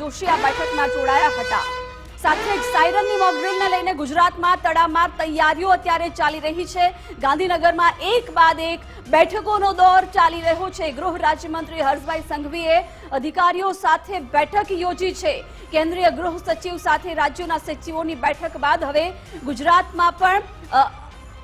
જોશી આ બેઠકમાં જોડાયા હતા. સાથે જ સાયરનની મોકડ્રીલને લઈને ગુજરાતમાં તડામાર તૈયારીઓ અત્યારે ચાલી રહી છે. ગાંધીનગરમાં એક બાદ એક બેઠકોનો દોર ચાલી રહ્યો છે. ગૃહ રાજ્યમંત્રી હર્ષભાઈ સંઘવીએ અધિકારીઓ સાથે બેઠક યોજી છે. કેન્દ્રીય ગૃહ સચિવ સાથે રાજ્યોના સચિવોની બેઠક બાદ હવે ગુજરાતમાં પણ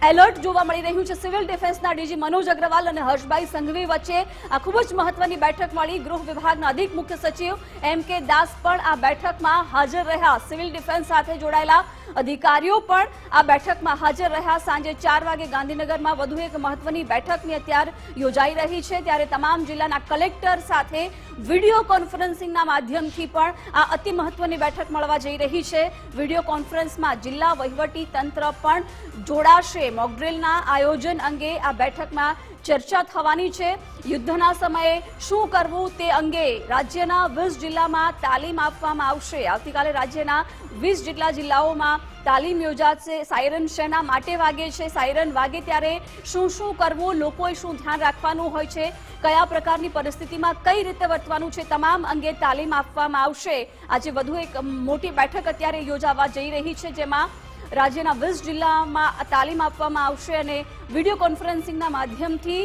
એલર્ટ જોવા મળી રહ્યું છે. સિવિલ ડિફેન્સના ડીજી મનોજ અગ્રવાલ અને હર્ષભાઈ સંઘવી વચ્ચે આ ખૂબ જ મહત્વની બેઠક મળી ગૃહ વિભાગના અધિક મુખ્ય સચિવ એમ કે દાસ પણ આ બેઠકમાં હાજર રહ્યા. સિવિલ ડિફેન્સ સાથે જોડાયેલા અધિકારીઓ પણ આ બેઠકમાં હાજર રહ્યા. સાંજે ચાર વાગે ગાંધીનગરમાં વધુ એક મહત્વની બેઠકની અત્યારે યોજાઈ રહી છે. ત્યારે તમામ જિલ્લાના કલેક્ટર સાથે વીડિયો કોન્ફરન્સિંગના માધ્યમથી પણ આ અતિ મહત્વની બેઠક મળવા જઈ રહી છે. વીડિયો કોન્ફરન્સમાં જિલ્લા વહીવટી તંત્ર પણ જોડાશે. મોકડ્રીલના આયોજન અંગે આ બેઠકમાં ચર્ચા થવાની છે. યુદ્ધના સમયે શું કરવું તે અંગે રાજ્યના વીસ જિલ્લામાં તાલીમ આપવામાં આવશે. આવતીકાલે રાજ્યના વીસ જેટલા જિલ્લાઓમાં તાલીમ યોજાશે. સાયરન શેના માટે વાગે છે? સાયરન વાગે ત્યારે શું શું કરવું? લોકોએ શું ધ્યાન રાખવાનું હોય છે? કયા પ્રકારની પરિસ્થિતિમાં કઈ રીતે વર્તવાનું છે? તમામ અંગે તાલીમ આપવામાં આવશે. આજે વધુ એક મોટી બેઠક અત્યારે યોજાવા જઈ રહી છે, જેમાં રાજ્યના વીસ જિલ્લામાં તાલીમ આપવામાં આવશે અને વીડિયો કોન્ફરન્સિંગના માધ્યમથી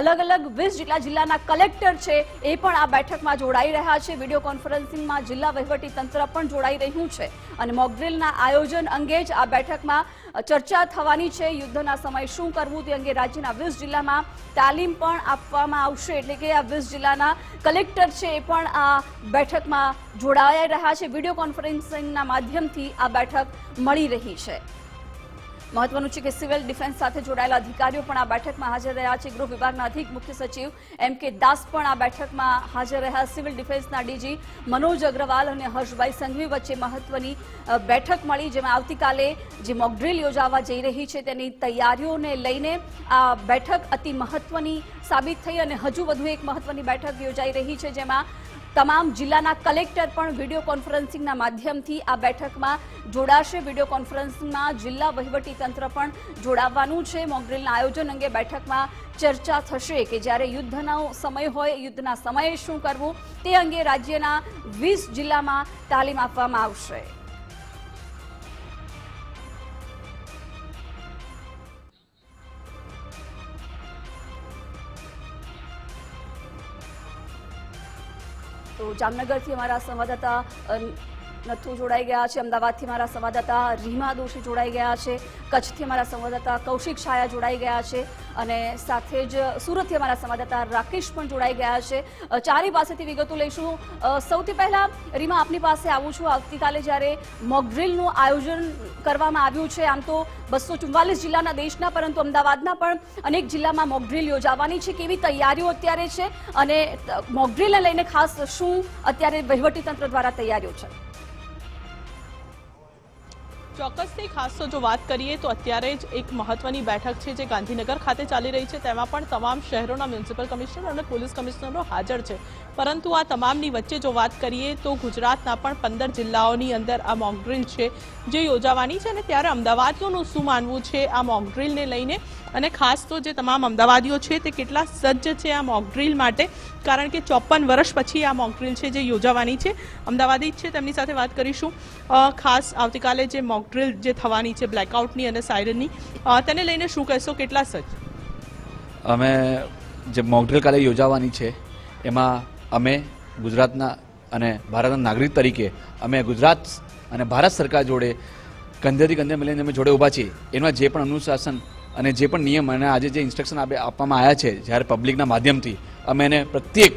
અલગ અલગ વીસ જેટલા જિલ્લાના કલેક્ટર છે એ પણ આ બેઠકમાં જોડાઈ રહ્યા છે. વીડિયો કોન્ફરન્સિંગમાં જિલ્લા વહીવટી તંત્ર પણ જોડાઈ રહ્યું છે અને મોકડ્રીલના આયોજન અંગે જ આ બેઠકમાં ચર્ચા થવાની છે. યુદ્ધના સમયે શું કરવું તે અંગે રાજ્યના વીસ જિલ્લામાં તાલીમ પણ આપવામાં આવશે. એટલે કે આ વીસ જિલ્લાના કલેક્ટર છે એ પણ આ બેઠકમાં જોડાઈ રહ્યા છે. વીડિયો કોન્ફરન્સિંગના માધ્યમથી આ બેઠક મળી રહી છે. મહત્વનું છે કે સિવિલ ડિફેન્સ સાથે જોડાયેલા અધિકારીઓ પણ આ બેઠકમાં હાજર રહ્યા છે. ગૃહ વિભાગના અધિક મુખ્ય સચિવ એમ કે દાસ પણ આ બેઠકમાં હાજર રહ્યા. સિવિલ ડિફેન્સના ડીજી મનોજ અગ્રવાલ અને હર્ષભાઈ સંઘવી વચ્ચે મહત્વની બેઠક મળી જેમાં આવતીકાલે જે મોકડ્રીલ યોજાવા જઈ રહી છે તેની તૈયારીઓને લઈને આ બેઠક અતિ મહત્વની સાબિત થઈ અને હજુ વધુ એક મહત્વની બેઠક યોજાઈ રહી છે જેમાં તમામ જિલ્લાના કલેક્ટર પણ વીડિયો કોન્ફરન્સિંગના માધ્યમથી આ બેઠકમાં જોડાશે. વીડિયો કોન્ફરન્સિંગમાં જિલ્લા તંત્ર પણ જોડાવાનું છે. મોકડ્રીલના આયોજન અંગે બેઠકમાં ચર્ચા થશે કે જ્યારે યુદ્ધનો સમય હોય, યુદ્ધના સમયે શું કરવું તે અંગે રાજ્યના વીસ જિલ્લામાં તાલીમ આપવામાં આવશે. તો જામનગરથી અમારા સંવાદદાતા નથુ જોડાઈ ગયા છે. અમદાવાદથી મારા સંવાદદાતા રીમા દોશી જોડાઈ ગયા છે. કચ્છથી અમારા સંવાદદાતા કૌશિક છાયા જોડાઈ ગયા છે. અને સાથે જ સુરતથી અમારા સંવાદદાતા રાકેશ પણ જોડાઈ ગયા છે. ચારે પાસેથી વિગતો લઈશું. સૌથી પહેલા રીમા, આપની પાસે આવું છું. આવતીકાલે જ્યારે મોકડ્રીલનું આયોજન કરવામાં આવ્યું છે, આમ તો બસો ચુમ્માલીસ જિલ્લાના દેશના, પરંતુ અમદાવાદના પણ અનેક જિલ્લામાં મોકડ્રીલ યોજાવાની છે. કેવી તૈયારીઓ અત્યારે છે? અને મોકડ્રીલને લઈને ખાસ શું અત્યારે વહીવટીતંત્ર દ્વારા તૈયારીઓ છે? ચોક્કસથી ખાસ તો જો વાત કરીએ તો અત્યારે જ એક મહત્વની બેઠક છે જે ગાંધીનગર ખાતે ચાલી રહી છે. તેમાં પણ તમામ શહેરોના મ્યુનિસિપલ કમિશનર અને પોલીસ કમિશનરો હાજર છે. પરંતુ આ તમામની વચ્ચે જો વાત કરીએ તો ગુજરાતના પણ પંદર જિલ્લાઓની અંદર આ મોકડ્રીલ છે જે યોજાવાની છે અને ત્યારે અમદાવાદીઓનું શું માનવું છે આ મોકડ્રીલને લઈને? અને ખાસ તો જે તમામ અમદાવાદીઓ છે તે કેટલા સજ્જ છે આ મોકડ્રીલ માટે? કારણ કે ચોપન વર્ષ પછી આ મોકડ્રીલ છે જે યોજાવાની છે. અમદાવાદી જ છે, તેમની સાથે વાત કરીશું. ખાસ આવતીકાલે જે મોકડ્રીલ જે થવાની છે બ્લેકઆઉટની અને સાયરનની તેને લઈને શું કહેશો? કેટલા સજ્જ? અમે જે મોકડ્રીલ કાલે યોજાવાની છે, એમાં અમે ગુજરાતના અને ભારતના નાગરિક તરીકે અમે ગુજરાત અને ભારત સરકાર જોડે કંધેથી કંધે મળીને અમે જોડે ઊભા છીએ. એમાં જે પણ અનુશાસન અને જે પણ નિયમ અને આજે જે ઇન્સ્ટ્રક્શન આપે, આપવામાં આવ્યા છે, જ્યારે પબ્લિકના માધ્યમથી, અમે એને પ્રત્યેક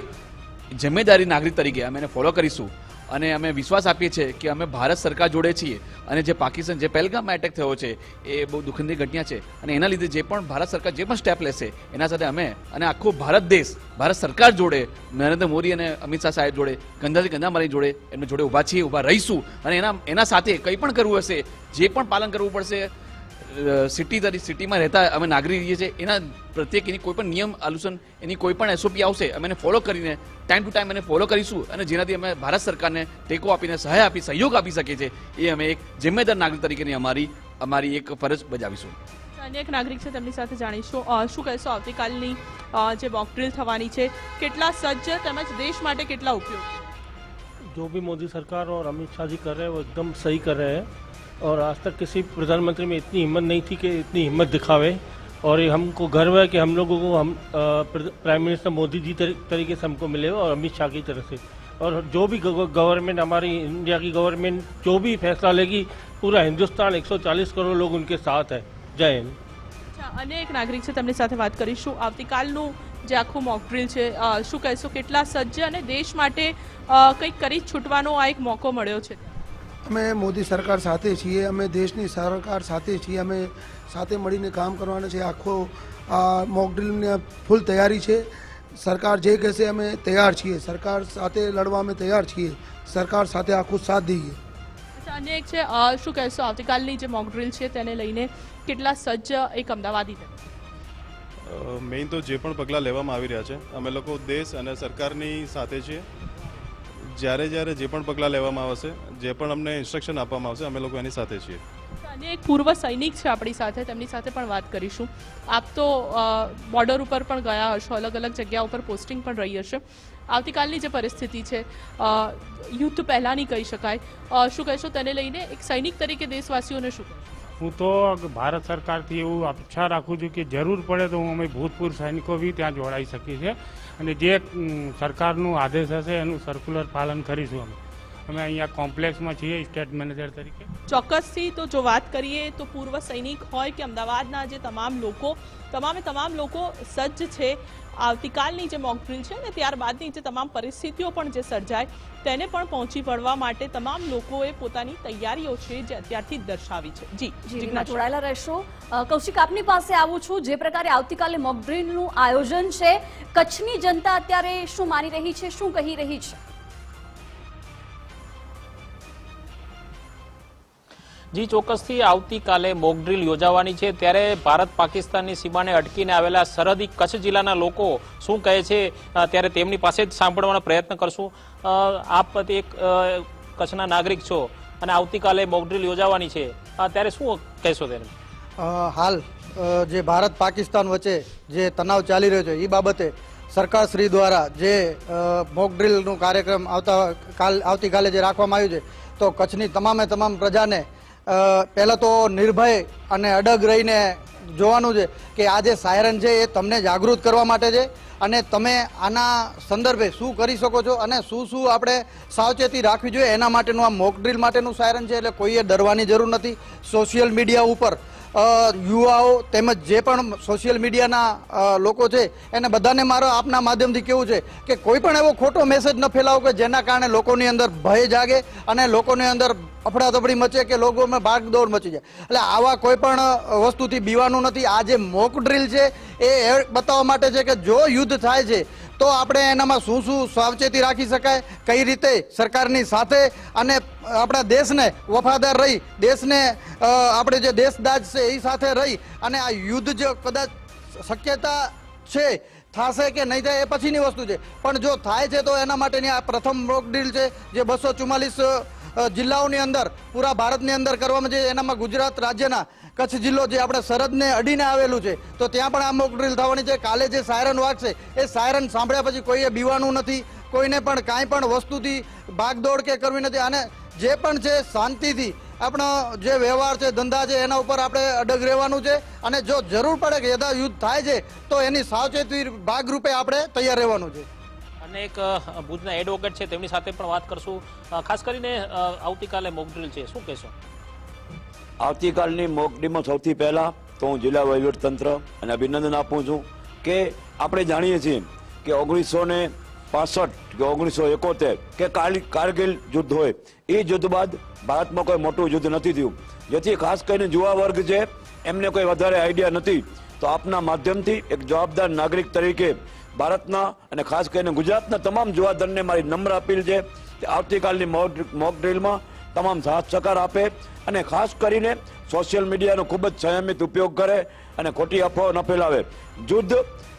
જિમ્મેદારી નાગરિક તરીકે અમે એને ફોલો કરીશું. અને અમે વિશ્વાસ આપીએ છીએ કે અમે ભારત સરકાર જોડે છીએ અને જે પાકિસ્તાન જે પહેલગામમાં એટેક થયો છે, એ બહુ દુઃખની ઘટના છે. અને એના લીધે જે પણ ભારત સરકાર જે પણ સ્ટેપ લેશે, એના સાથે અમે અને આખો ભારત દેશ, ભારત સરકાર જોડે, નરેન્દ્ર મોદી અને અમિત શાહ સાહેબ જોડે ગંધાથી ગંધા મારી જોડે, એમને જોડે ઊભા છીએ, ઊભા રહીશું. અને એના એના સાથે કંઈ પણ કરવું હશે, જે પણ પાલન કરવું પડશે સિટી તરીકે સિટીમાં રહેતા અમે નાગરિક રહીએ છીએ એના પ્રત્યેક એની કોઈ પણ નિયમ અનુસન એની કોઈ પણ એસઓપી આવશે અમે એને ફોલો કરીને ટાઈમ ટુ ટાઈમ એને ફોલો કરીશું અને જેનાથી અમે ભારત સરકારને ટેકો આપીને સહાય આપી સહયોગ આપી શકીએ છીએ એ અમે એક જિમ્મેદાર નાગરિક તરીકેની અમારી અમારી એક ફરજ બજાવીશું અન્ય એક નાગરિક છે તેમની સાથે જાણીશું અ, શું કહેશો આવતીકાલની અ, જે મોકડ્રીલ થવાની છે કેટલા સજ્જ તેમજ દેશ માટે કેટલા ઉપયોગ जो भी मोदी सरकार और अमित शाह जी कर रहे हैं वो एकदम सही कर रहे हैं और आज तक किसी प्रधानमंत्री में इतनी हिम्मत नहीं थी कि इतनी हिम्मत दिखावे और ये हमको गर्व है कि हम लोगों को हम अ, प्र- प्राइम मिनिस्टर मोदी जी तरी- तरीके से हमको मिले और अमित शाह की तरफ से और जो भी गव- गवर्नमेंट हमारी इंडिया की गवर्नमेंट जो भी फैसला लेगी पूरा हिंदुस्तान 140 करोड़ लोग उनके साथ है जय हिंद અચ્છા અને એક નાગરિક છે તેમની સાથે વાત કરીશું આવતીકાલનું જે આખું મોક ડ્રીલ છે અ, શું કહેશો કેટલા સજ્જ અને દેશ માટે અ, કંઈક કરી છૂટવાનો આ એક મોકો મળ્યો છે અમે મોદી સરકાર સાથે છીએ અમે દેશની સરકાર સાથે છીએ અમે સાથે મળીને કામ કરવાના છે આખો આ મોકડ્રીલની ફૂલ તૈયારી છે. સરકાર જે કહેશે અમે તૈયાર છીએ. સરકાર સાથે લડવા અમે તૈયાર છીએ. સરકાર સાથે આખું સાથ દઈએ. અચ્છા અને એક છે શું કહેશો? આવતીકાલની જે મોકડ્રીલ છે તેને લઈને કેટલા સજ્જ એક અમદાવાદી મેઇન તો જે પણ પગલાં લેવામાં આવી રહ્યા છે અમે લોકો દેશ અને સરકારની સાથે છીએ. જ્યારે જ્યારે જે પણ પગલાં લેવામાં આવશે જે પણ અમને ઇન્સ્ટ્રક્શન આપવામાં આવશે અમે લોકો એની સાથે છીએ. અને એક પૂર્વ સૈનિક છે આપણી સાથે તેમની સાથે પણ વાત કરીશું. આપ તો બોર્ડર ઉપર પણ ગયા હશો અલગ અલગ જગ્યા ઉપર પોસ્ટિંગ પણ રહી હશે. આવતીકાલની જે પરિસ્થિતિ છે યુદ્ધ પહેલાંની કહી શકાય. શું કહેશો તેને લઈને? એક સૈનિક તરીકે દેશવાસીઓને શું કહેશો? હું તો ભારત સરકારથી એવું અપેક્ષા રાખું છું કે જરૂર પડે તો હું અમે ભૂતપૂર્વ સૈનિકો બી ત્યાં જોડાઈ શકીએ છીએ. અને જે સરકારનું આદેશ હશે એનું સર્ક્યુલર પાલન કરીશું અમે. અમે અહીંયા કોમ્પ્લેક્સમાં છીએ સ્ટેટ મેનેજર તરીકે. ચોક્કસથી તો જો વાત કરીએ તો પૂર્વ સૈનિક હોય કે અમદાવાદના જે તમામ લોકો તમામે તમામ લોકો સજ્જ છે. આવતીકાલની જે મોકડ્રીલ છે ને ત્યારબાદની જે તમામ પરિસ્થિતિઓ પણ જે સર્જાય તેને પણ પહોંચી વળવા માટે તમામ લોકોએ પોતાની તૈયારીઓ છે જે અત્યારથી દર્શાવી છે. જી. જોડાયેલા રહેશો. કૌશિક આપની પાસે આવું છું. જે પ્રકારે આવતીકાલે મોકડ્રીલનું આયોજન છે કચ્છની જનતા અત્યારે શું માની રહી છે શું કહી રહી છે? જી, ચોક્કસથી આવતીકાલે મોકડ્રીલ યોજાવાની છે. ત્યારે ભારત પાકિસ્તાનની સીમાને અટકીને આવેલા સરહદી કચ્છ જિલ્લાના લોકો શું કહે છે ત્યારે તેમની પાસે જ સાંભળવાનો પ્રયત્ન કરશું. આપ એક કચ્છના નાગરિક છો અને આવતીકાલે મોકડ્રીલ યોજાવાની છે. ત્યારે શું કહેશો તેને? હાલ જે ભારત પાકિસ્તાન વચ્ચે જે તણાવ ચાલી રહ્યો છે એ બાબતે સરકાર શ્રી દ્વારા જે મોકડ્રીલનું કાર્યક્રમ આવતા કાલ, આવતીકાલે જે રાખવામાં આવ્યું છે, તો કચ્છની તમામે તમામ પ્રજાને પહેલાં તો નિર્ભય અને અડગ રહીને જોવાનું છે કે આ જે સાયરન છે એ તમને જાગૃત કરવા માટે છે અને તમે આના સંદર્ભે શું કરી શકો છો અને શું શું આપણે સાવચેતી રાખવી જોઈએ એના માટેનું આ મોક માટેનું સાયરન છે એટલે કોઈએ ડરવાની જરૂર નથી. સોશિયલ મીડિયા ઉપર યુવાઓ તેમજ જે પણ સોશિયલ મીડિયાના લોકો છે, એને બધાને મારો આપના માધ્યમથી કેવું છે કે કોઈ પણ એવો ખોટો મેસેજ ન ફેલાવો કે જેના કારણે લોકોની અંદર ભય જાગે અને લોકોની અંદર અફડાતફડી મચે કે લોકોમાં ભાગદોડ મચી જાય. એટલે આવા કોઈ પણ વસ્તુથી બીવાનું નથી. આ જે મોક ડ્રીલ છે એ બતાવવા માટે છે કે જો યુદ્ધ થાય છે તો આપણે એનામાં શું શું સાવચેતી રાખી શકાય, કઈ રીતે સરકારની સાથે અને આપણા દેશને વફાદાર રહી, દેશને આપણે જે દેશદાજ છે એ સાથે રહી અને આ યુદ્ધ જે કદાચ શક્યતા છે, થશે કે નહીં થાય એ પછીની વસ્તુ છે. પણ જો થાય છે તો એના માટેની આ પ્રથમ મોક ડીલ છે, જે બસો ચુમ્માલીસ જિલ્લાઓની અંદર, પૂરા ભારતની અંદર કરવામાં જે એનામાં ગુજરાત રાજ્યના કચ્છ જિલ્લો જે આપણે સરહદને અડીને આવેલું છે, તો ત્યાં પણ આ મોક ડ્રીલ થવાની છે. કાલે જે સાયરન વાગશે, એ સાયરન સાંભળ્યા પછી કોઈએ બીવાનું નથી, કોઈને પણ કાંઈ પણ વસ્તુથી ભાગદોડ કે કરવી નથી. અને જે પણ છે શાંતિથી, આપણો જે વ્યવહાર છે, ધંધા છે, એના ઉપર આપણે અડગ રહેવાનું છે. અને જો જરૂર પડે કે યથા યુદ્ધ થાય છે, તો એની સાવચેતી ભાગરૂપે આપણે તૈયાર રહેવાનું છે. અને એક ભુજના એડવોકેટ છે, તેમની સાથે પણ વાત કરશું. ખાસ કરીને આવતીકાલે મોકડ્રીલ છે. શું કહેશો? આવતીકાલની મોકડીમાં સૌથી પહેલા તો હું જિલ્લા તંત્ર અને અભિનંદન આપું છું કે આપણે જાણીએ છીએ કે ઓગણીસો ને પાસઠ કે ઓગણીસો એકોતેર કે કારગિલ યુદ્ધ હોય, એ યુદ્ધ બાદ ભારતમાં કોઈ મોટું યુદ્ધ નથી થયું. જેથી ખાસ કરીને યુવા વર્ગ છે, એમને કોઈ વધારે આઈડિયા નથી. તો આપના માધ્યમથી એક જવાબદાર નાગરિક તરીકે ભારતના અને ખાસ કરીને ગુજરાતના તમામ યુવાધનને મારી નમ્ર અપીલ છે કે આવતીકાલની મોક ડ્રીલમાં તમામ સાથ સહકાર આપે અને ખાસ કરીને સોશિયલ મીડિયાનો ખૂબ જ સંયમિત ઉપયોગ કરે અને ખોટી અફવાઓ ન ફેલાવે. યુદ્ધ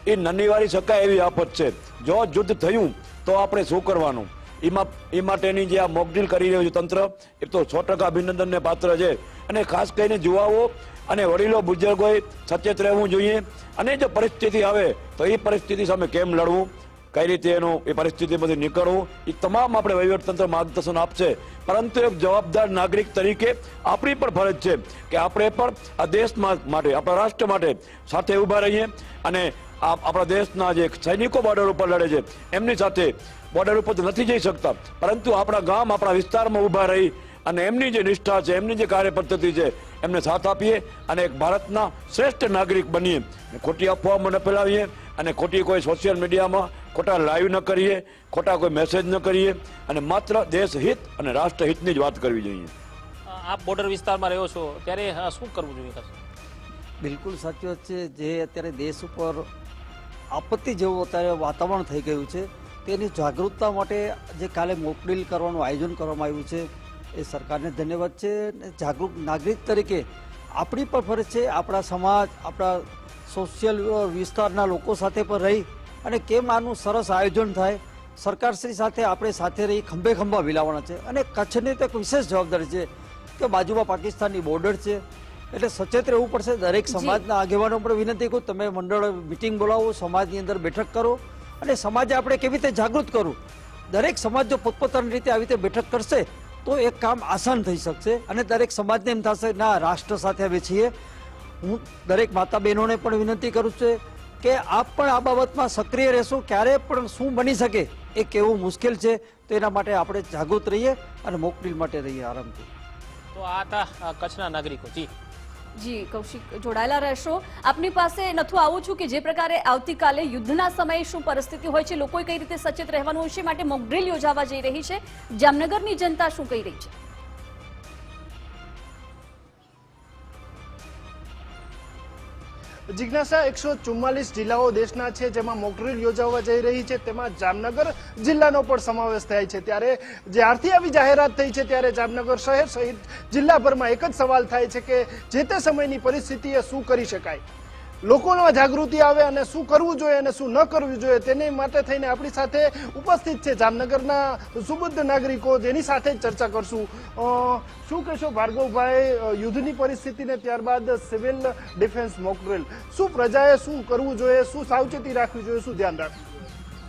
એ નનીવારી શકાય એવી આફત છે. જો યુદ્ધ થયું તો આપણે શું કરવાનું? એમાં એ માટેની જે આ મોકડ્રીલ કરી રહ્યું છે તંત્ર, એ તો સો ટકા અભિનંદનને પાત્ર છે. અને ખાસ કરીને યુવાઓ અને વડીલો બુજુર્ગોએ સચેત રહેવું જોઈએ. અને જો પરિસ્થિતિ આવે, તો એ પરિસ્થિતિ સામે કેમ લડવું? કઈ રીતે એનું એ પરિસ્થિતિમાંથી નીકળવું? એ તમામ આપણે વહીવટતંત્ર માર્ગદર્શન આપશે. પરંતુ એક જવાબદાર નાગરિક તરીકે આપણી પણ ફરજ છે કે આપણે પણ આ દેશ માટે, આપણા રાષ્ટ્ર માટે સાથે ઊભા રહીએ. અને આપણા દેશના જે સૈનિકો બોર્ડર ઉપર લડે છે, એમની સાથે બોર્ડર ઉપર તો નથી જઈ શકતા. પરંતુ આપણા ગામ, આપણા વિસ્તારમાં ઊભા રહી અને એમની જે નિષ્ઠા છે એમની જે કાર્ય પદ્ધતિ છે એમને સાથ આપીએ અને એક ભારતના શ્રેષ્ઠ નાગરિક બનીએ. ખોટી અફવાઓ ન ફેલાવીએ અને ખોટી કોઈ સોશિયલ મીડિયામાં ખોટા લાઈવ ન કરીએ ખોટા કોઈ મેસેજ ન કરીએ અને માત્ર દેશ હિત અને રાષ્ટ્ર હિતની જ વાત કરવી જોઈએ. આપ બોર્ડર વિસ્તારમાં રહ્યો છો ત્યારે શું કરવું જોઈએ બિલકુલ સાચી વાત છે જે અત્યારે દેશ ઉપર આપત્તિ જેવું અત્યારે વાતાવરણ થઈ ગયું છે તેની જાગૃતતા માટે જે કાલે મોકડીલ કરવાનું આયોજન કરવામાં આવ્યું છે એ સરકારને ધન્યવાદ છે અને જાગૃત નાગરિક તરીકે આપણી પણ ફરજ છે આપણા સમાજ આપણા સોશિયલ વિસ્તારના લોકો સાથે પણ રહી અને કેમ આનું સરસ આયોજન થાય. સરકારશ્રી સાથે આપણે સાથે રહી ખંભે ખંભા મિલાવવાના છે અને કચ્છની તો એક વિશેષ જવાબદારી છે કે બાજુમાં પાકિસ્તાનની બોર્ડર છે. એટલે સચેત રહેવું પડશે. દરેક સમાજના આગેવાનો પણ વિનંતી કરું તમે મંડળ મિટિંગ બોલાવો સમાજની અંદર બેઠક કરો અને સમાજે આપણે કેવી રીતે જાગૃત કરવું દરેક સમાજ જો પોતપોતાની રીતે આવી રીતે બેઠક કરશે તો એક કામ આસાન થઈ શકશે અને દરેક સમાજને એમ થશે, ના, રાષ્ટ્ર સાથે અમે છીએ. હું દરેક માતા બહેનોને પણ વિનંતી કરું છું કે આપ પણ આ બાબતમાં સક્રિય રહેશો, ક્યારે પણ શું બની શકે એ કેવું મુશ્કેલ છે. તો એના માટે આપણે જાગૃત રહીએ અને મોકડીલ માટે રહીએ આરામથી. તો આ હતા કચ્છના નાગરિકો. જી. જી, કૌશિક જોડાયેલા રહેશો. આપની પાસે નથું આવું છું કે જે પ્રકારે આવતીકાલે યુદ્ધના સમયે શું પરિસ્થિતિ હોય છે, લોકોએ કઈ રીતે સચેત રહેવાનું હોય છે માટે મોકડ્રીલ યોજાવા જઈ રહી છે. જામનગરની જનતા શું કહી રહી છે? જિજ્ઞાસા એકસો ચુમ્માલીસ જિલ્લાઓ દેશના છે જેમાં મોકડ્રીલ યોજાવા જઈ રહી છે. તેમાં જામનગર જિલ્લાનો પણ સમાવેશ થાય છે. ત્યારે જ્યારથી આવી જાહેરાત થઈ છે ત્યારે જામનગર શહેર સહિત જિલ્લાભરમાં એક જ સવાલ થાય છે કે જે તે સમયની પરિસ્થિતિએ શું કરી શકાય? લોકોમાં જાગૃતિ આવે અને શું કરવું જોઈએ અને શું ન કરવું જોઈએ તેની માટે થઈને આપણી સાથે ઉપસ્થિત છે જામનગરના સુબુદ્ધ નાગરિકો, જેની સાથે ચર્ચા કરશું. શું કહેશો ભાર્ગવભાઈ યુદ્ધની પરિસ્થિતિને ત્યારબાદ સિવિલ ડિફેન્સ મોકડ્રીલ શું પ્રજાએ શું કરવું જોઈએ, શું સાવચેતી રાખવી જોઈએ, શું ધ્યાન રાખવું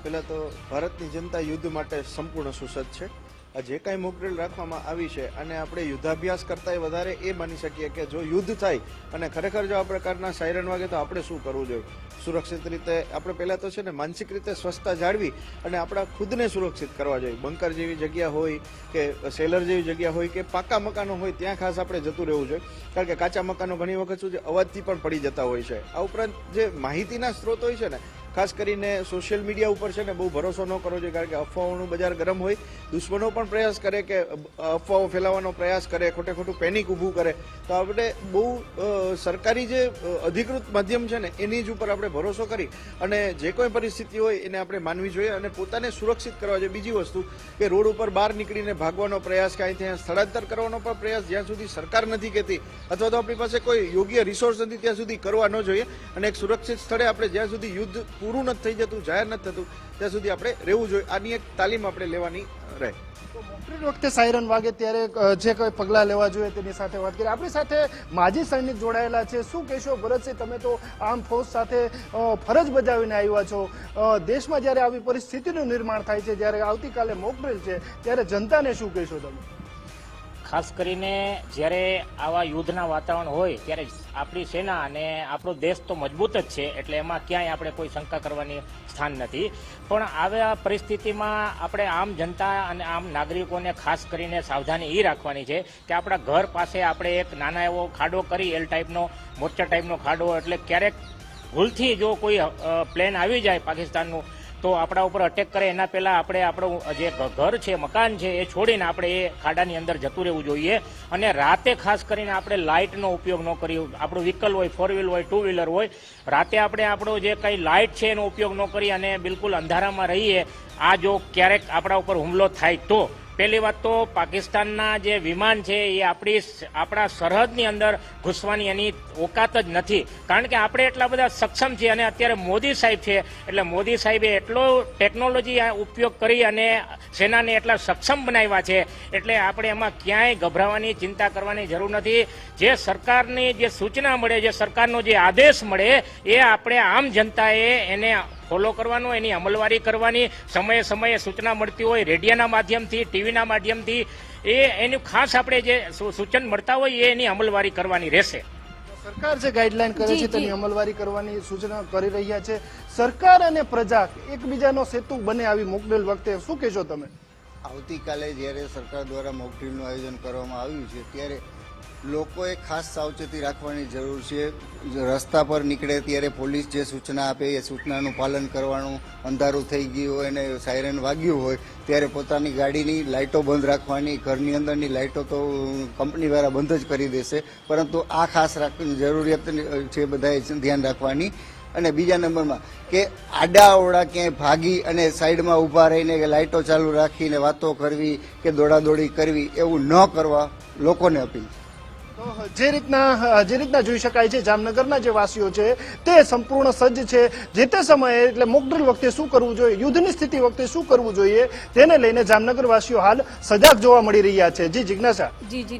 પહેલાં તો ભારતની જનતા યુદ્ધ માટે સંપૂર્ણ સુસજ્જ છે. જે કાંઈ મોકડ્રીલ રાખવામાં આવી છે અને આપણે યુદ્ધાભ્યાસ કરતાંય વધારે એ માની શકીએ કે જો યુદ્ધ થાય અને ખરેખર જો આ પ્રકારના સાયરન વાગે તો આપણે શું કરવું જોઈએ? સુરક્ષિત રીતે આપણે પહેલાં તો છે ને માનસિક રીતે સ્વચ્છતા જાળવી અને આપણા ખુદને સુરક્ષિત કરવા જોઈએ. બંકર જેવી જગ્યા હોય કે સેલર જેવી જગ્યા હોય કે પાકા મકાનો હોય ત્યાં ખાસ આપણે જતું રહેવું જોઈએ. કારણ કે કાચા મકાનો ઘણી વખત શું છે, અવાજથી પણ પડી જતા હોય છે. આ ઉપરાંત જે માહિતીના સ્ત્રોત હોય છે ને ખાસ કરીને સોશિયલ મીડિયા ઉપર છે ને બહુ ભરોસો ન કરવો જોઈએ, કારણ કે અફવાઓનું બજાર ગરમ હોય. દુશ્મનો પણ પ્રયાસ કરે કે અફવાઓ ફેલાવવાનો પ્રયાસ કરે, ખોટે ખોટું પેનિક ઊભું કરે. તો આપણે બહુ સરકારી જે અધિકૃત માધ્યમ છે ને, એની જ ઉપર આપણે ભરોસો કરી અને જે કોઈ પરિસ્થિતિ હોય એને આપણે માનવી જોઈએ અને પોતાને સુરક્ષિત કરવા જોઈએ. બીજી વસ્તુ કે રોડ ઉપર બહાર નીકળીને ભાગવાનો પ્રયાસ કાંઈ ત્યાં સ્થળાંતર કરવાનો પણ પ્રયાસ જ્યાં સુધી સરકાર નથી કહેતી, અથવા તો આપણી પાસે કોઈ યોગ્ય રિસોર્સ નથી, ત્યાં સુધી કરવા ન જોઈએ. અને એક સુરક્ષિત સ્થળે આપણે જ્યાં સુધી યુદ્ધ પૂરું નથી થઈ જતું, જાહેર નથી થતું, ત્યાં સુધી આપણે રહેવું જોઈએ. આની એક તાલીમ આપણે લેવાની રહે. મોકડ્રીલ વખતે સાયરન વાગે ત્યારે જે કોઈ પગલાં લેવા જોઈએ તેની સાથે વાત કરીએ. આપણી સાથે માજી સૈનિક જોડાયેલા છે. શું કહેશો ભરતસિંહ તમે તો આમ ફોર્સ સાથે ફરજ બજાવીને આવ્યા છો. દેશમાં જ્યારે આવી પરિસ્થિતિનું નિર્માણ થાય છે, જ્યારે આવતીકાલે મોકડ્રીલ છે, ત્યારે જનતાને શું કહેશો તમે? ખાસ કરીને જ્યારે આવા યુદ્ધના વાતાવરણ હોય, ત્યારે આપણી સેના અને આપણો દેશ તો મજબૂત જ છે, એટલે એમાં ક્યાંય આપણે કોઈ શંકા કરવાની સ્થાન નથી. પણ આવા પરિસ્થિતિમાં આપણે આમ જનતા અને આમ નાગરિકોને ખાસ કરીને સાવધાની એ રાખવાની છે કે આપણા ઘર પાસે આપણે એક નાના એવો ખાડો કરી એલ ટાઈપનો મોરચા ટાઈપનો ખાડો, એટલે ક્યારેક ભૂલથી જો કોઈ પ્લેન આવી જાય પાકિસ્તાનનું તો આપણા ઉપર અટેક કરે, એના પહેલા આપણે આપણું જે ઘર છે, મકાન છે, એ છોડીને આપણે એ ખાડાની અંદર જતું રહેવું જોઈએ. અને રાતે ખાસ કરીને આપણે લાઇટનો ઉપયોગ ન કરીએ આપણું વ્હીકલ હોય ફોર વ્હીલ હોય ટુ વ્હીલર હોય, રાતે આપણે આપણો જે કંઈ લાઇટ છે, એનો ઉપયોગ ન કરી અને બિલકુલ અંધારામાં રહીએ. આ જો ક્યારેક આપણા ઉપર હુમલો થાય તો પહેલી વાત તો પાકિસ્તાનના જે વિમાન છે એ આપણી આપણા સરહદની અંદર ઘૂસવાની એની ઓકાત જ નથી. કારણ કે આપણે એટલા બધા સક્ષમ છીએ અને અત્યારે મોદી સાહેબ છે, એટલે મોદી સાહેબે એટલો ટેકનોલોજી ઉપયોગ કરી અને સેનાને એટલા સક્ષમ બનાવ્યા છે, એટલે આપણે એમાં ક્યાંય ગભરાવાની, ચિંતા કરવાની જરૂર નથી. જે સરકારની જે સૂચના મળે, જે સરકારનો જે આદેશ મળે, એ આપણે આમ જનતાએ એને ફોલો કરવાનો એની અમલવારી કરવાની સમયે સમયે સૂચના મળતી હોય રેડિયોના માધ્યમથી ટીવીના માધ્યમથી એ એનું ખાસ આપણે જે સૂચન મળતા હોય એ એની અમલવારી કરવાની રહેશે. સરકાર જે ગાઈડલાઈન કરે છે તેની અમલવારી કરવાની સૂચના કરી રહ્યા છે. સરકાર અને પ્રજા એકબીજાનો સેતુ બને આવી મોકડ્રીલ વખતે શું કહેશો તમે? આવતીકાલે જ્યારે સરકાર દ્વારા મોકડ્રીલનું આયોજન કરવામાં આવ્યું છે ત્યારે લોકોએ ખાસ સાવચેતી રાખવાની જરૂર છે. રસ્તા પર નીકળે ત્યારે પોલીસ જે સૂચના આપે, એ સૂચનાનું પાલન કરવાનું અંધારું થઈ ગયું હોય અને સાયરન વાગ્યું હોય, ત્યારે પોતાની ગાડીની લાઇટો બંધ રાખવાની, ઘરની અંદરની લાઇટો તો કંપનીવાળા બંધ જ કરી દેશે. પરંતુ આ ખાસ જરૂરિયાત છે બધાએ ધ્યાન રાખવાની. અને બીજા નંબરમાં કે આડા અવડા ક્યાંય ભાગી અને સાઈડમાં ઊભા રહીને કે લાઇટો ચાલુ રાખીને વાતો કરવી કે દોડાદોડી કરવી એવું ન કરવા લોકોને અપીલ. જે રીતના જે રીતના જોઈ શકાય છે, જામનગરના જે વાસીઓ છે, તે સંપૂર્ણ સજ્જ છે. જે તે સમયે, એટલે મોકડ્રીલ વખતે શું કરવું જોઈએ, યુદ્ધની સ્થિતિ વખતે શું કરવું જોઈએ, તેને લઈને જામનગર વાસીઓ હાલ સજાગ જોવા મળી રહ્યા છે. જી, જિજ્ઞાસા. જી જી